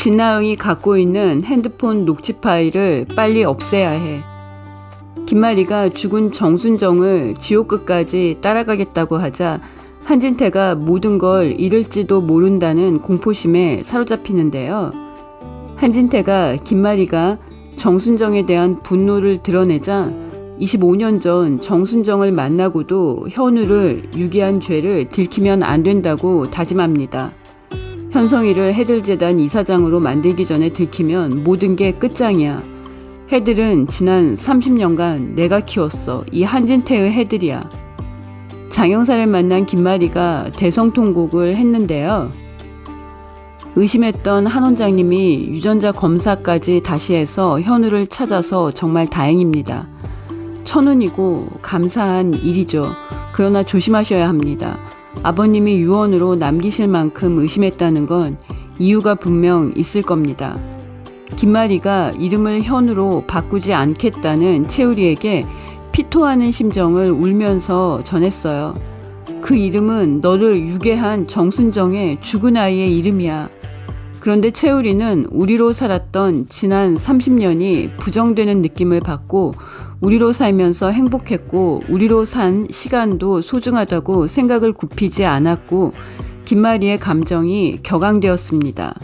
진나영이 갖고 있는 핸드폰 녹취 파일을 빨리 없애야 해. 김마리가 죽은 정순정을 지옥 끝까지 따라가겠다고 하자 한진태가 모든 걸 잃을지도 모른다는 공포심에 사로잡히는데요. 한진태가 김마리가 정순정에 대한 분노를 드러내자 25년 전 정순정을 만나고도 현우를 유기한 죄를 들키면 안 된다고 다짐합니다. 현성이를 해들재단 이사장으로 만들기 전에 들키면 모든 게 끝장이야. 해들은 지난 30년간 내가 키웠어. 이 한진태의 해들이야. 장영사를 만난 김마리가 대성통곡을 했는데요. 의심했던 한 원장님이 유전자 검사까지 다시 해서 현우를 찾아서 정말 다행입니다. 천운이고 감사한 일이죠. 그러나 조심하셔야 합니다. 아버님이 유언으로 남기실 만큼 의심했다는 건 이유가 분명 있을 겁니다. 김마리가 이름을 현우로 바꾸지 않겠다는 채우리에게 피토하는 심정을 울면서 전했어요. 그 이름은 너를 유괴한 정순정의 죽은 아이의 이름이야. 그런데 채우리는 우리로 살았던 지난 30년이 부정되는 느낌을 받고 우리로 살면서 행복했고 우리로 산 시간도 소중하다고 생각을 굽히지 않았고 김마리의 감정이 격앙되었습니다.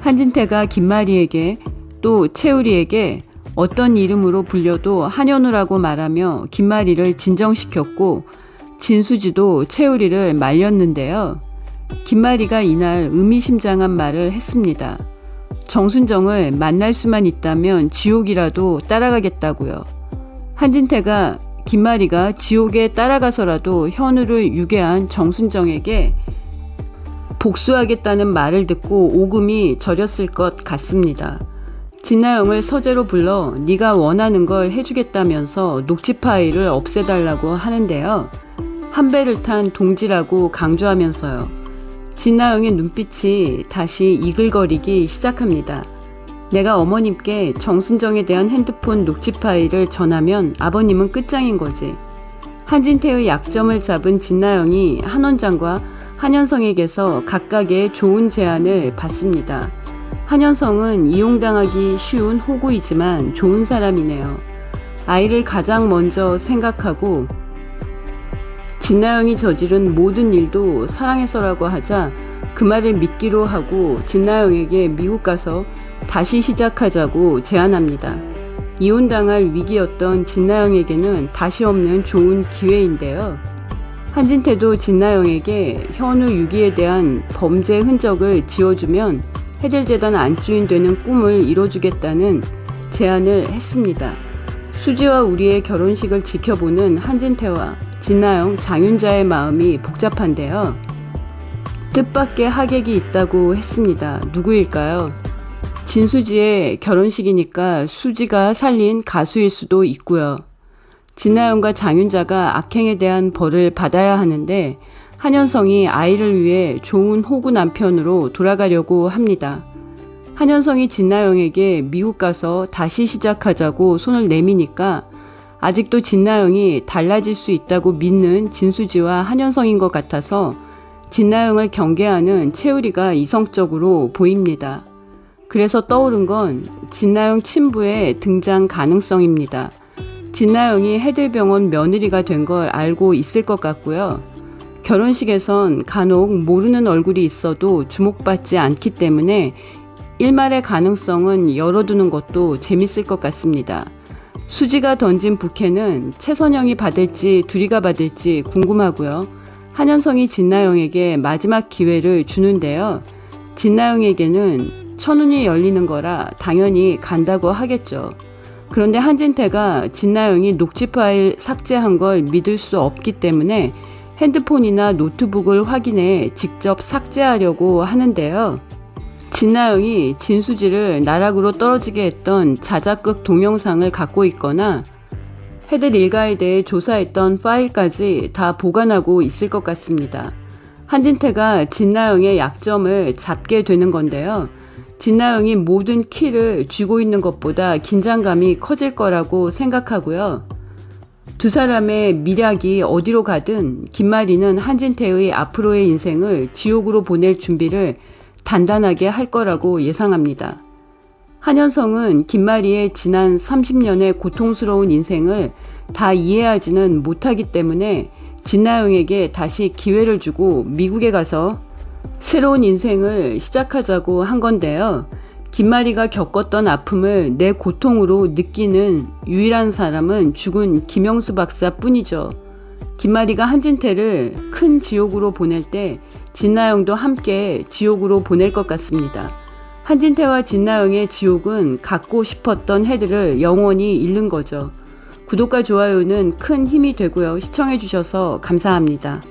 한진태가 김마리에게 또 채우리에게 어떤 이름으로 불려도 한현우라고 말하며 김마리를 진정시켰고 진수지도 채우리를 말렸는데요. 김마리가 이날 의미심장한 말을 했습니다. 정순정을 만날 수만 있다면 지옥이라도 따라가겠다고요. 한진태가 김마리가 지옥에 따라가서라도 현우를 유괴한 정순정에게 복수하겠다는 말을 듣고 오금이 저렸을 것 같습니다. 진나영을 서재로 불러 네가 원하는 걸 해주겠다면서 녹취 파일을 없애달라고 하는데요. 한 배를 탄 동지라고 강조하면서요. 진나영의 눈빛이 다시 이글거리기 시작합니다. 내가 어머님께 정순정에 대한 핸드폰 녹취 파일을 전하면 아버님은 끝장인 거지. 한진태의 약점을 잡은 진나영이 한 원장과 한현성에게서 각각의 좋은 제안을 받습니다. 한현성은 이용당하기 쉬운 호구이지만 좋은 사람이네요. 아이를 가장 먼저 생각하고 진나영이 저지른 모든 일도 사랑해서라고 하자 그 말을 믿기로 하고 진나영에게 미국 가서 다시 시작하자고 제안합니다. 이혼당할 위기였던 진나영에게는 다시 없는 좋은 기회인데요. 한진태도 진나영에게 현우 유기에 대한 범죄 흔적을 지워주면 해del재단 안주인 되는 꿈을 이뤄주겠다는 제안을 했습니다. 수지와 우리의 결혼식을 지켜보는 한진태와 진나영, 장윤자의 마음이 복잡한데요. 뜻밖의 하객이 있다고 했습니다. 누구일까요? 진수지의 결혼식이니까 수지가 살린 가수일 수도 있고요. 진나영과 장윤자가 악행에 대한 벌을 받아야 하는데 한현성이 아이를 위해 좋은 호구 남편으로 돌아가려고 합니다. 한현성이 진나영에게 미국 가서 다시 시작하자고 손을 내미니까 아직도 진나영이 달라질 수 있다고 믿는 진수지와 한현성인 것 같아서 진나영을 경계하는 채우리가 이성적으로 보입니다. 그래서 떠오른 건 진나영 친부의 등장 가능성입니다. 진나영이 해들병원 며느리가 된 걸 알고 있을 것 같고요. 결혼식에선 간혹 모르는 얼굴이 있어도 주목받지 않기 때문에 일말의 가능성은 열어두는 것도 재밌을 것 같습니다. 수지가 던진 부캐는 최선영이 받을지 둘이가 받을지 궁금하고요. 한현성이 진나영에게 마지막 기회를 주는데요. 진나영에게는 천운이 열리는 거라 당연히 간다고 하겠죠. 그런데 한진태가 진나영이 녹취 파일 삭제한 걸 믿을 수 없기 때문에 핸드폰이나 노트북을 확인해 직접 삭제하려고 하는데요. 진나영이 진수지를 나락으로 떨어지게 했던 자작극 동영상을 갖고 있거나 해들 일가에 대해 조사했던 파일까지 다 보관하고 있을 것 같습니다. 한진태가 진나영의 약점을 잡게 되는 건데요. 진나영이 모든 키를 쥐고 있는 것보다 긴장감이 커질 거라고 생각하고요. 두 사람의 미략이 어디로 가든 김마리는 한진태의 앞으로의 인생을 지옥으로 보낼 준비를 단단하게 할 거라고 예상합니다. 한현성은 김마리의 지난 30년의 고통스러운 인생을 다 이해하지는 못하기 때문에 진나영에게 다시 기회를 주고 미국에 가서 새로운 인생을 시작하자고 한 건데요. 김마리가 겪었던 아픔을 내 고통으로 느끼는 유일한 사람은 죽은 김영수 박사 뿐이죠. 김마리가 한진태를 큰 지옥으로 보낼 때 진나영도 함께 지옥으로 보낼 것 같습니다. 한진태와 진나영의 지옥은 갖고 싶었던 해들을 영원히 잃는 거죠. 구독과 좋아요는 큰 힘이 되고요. 시청해주셔서 감사합니다.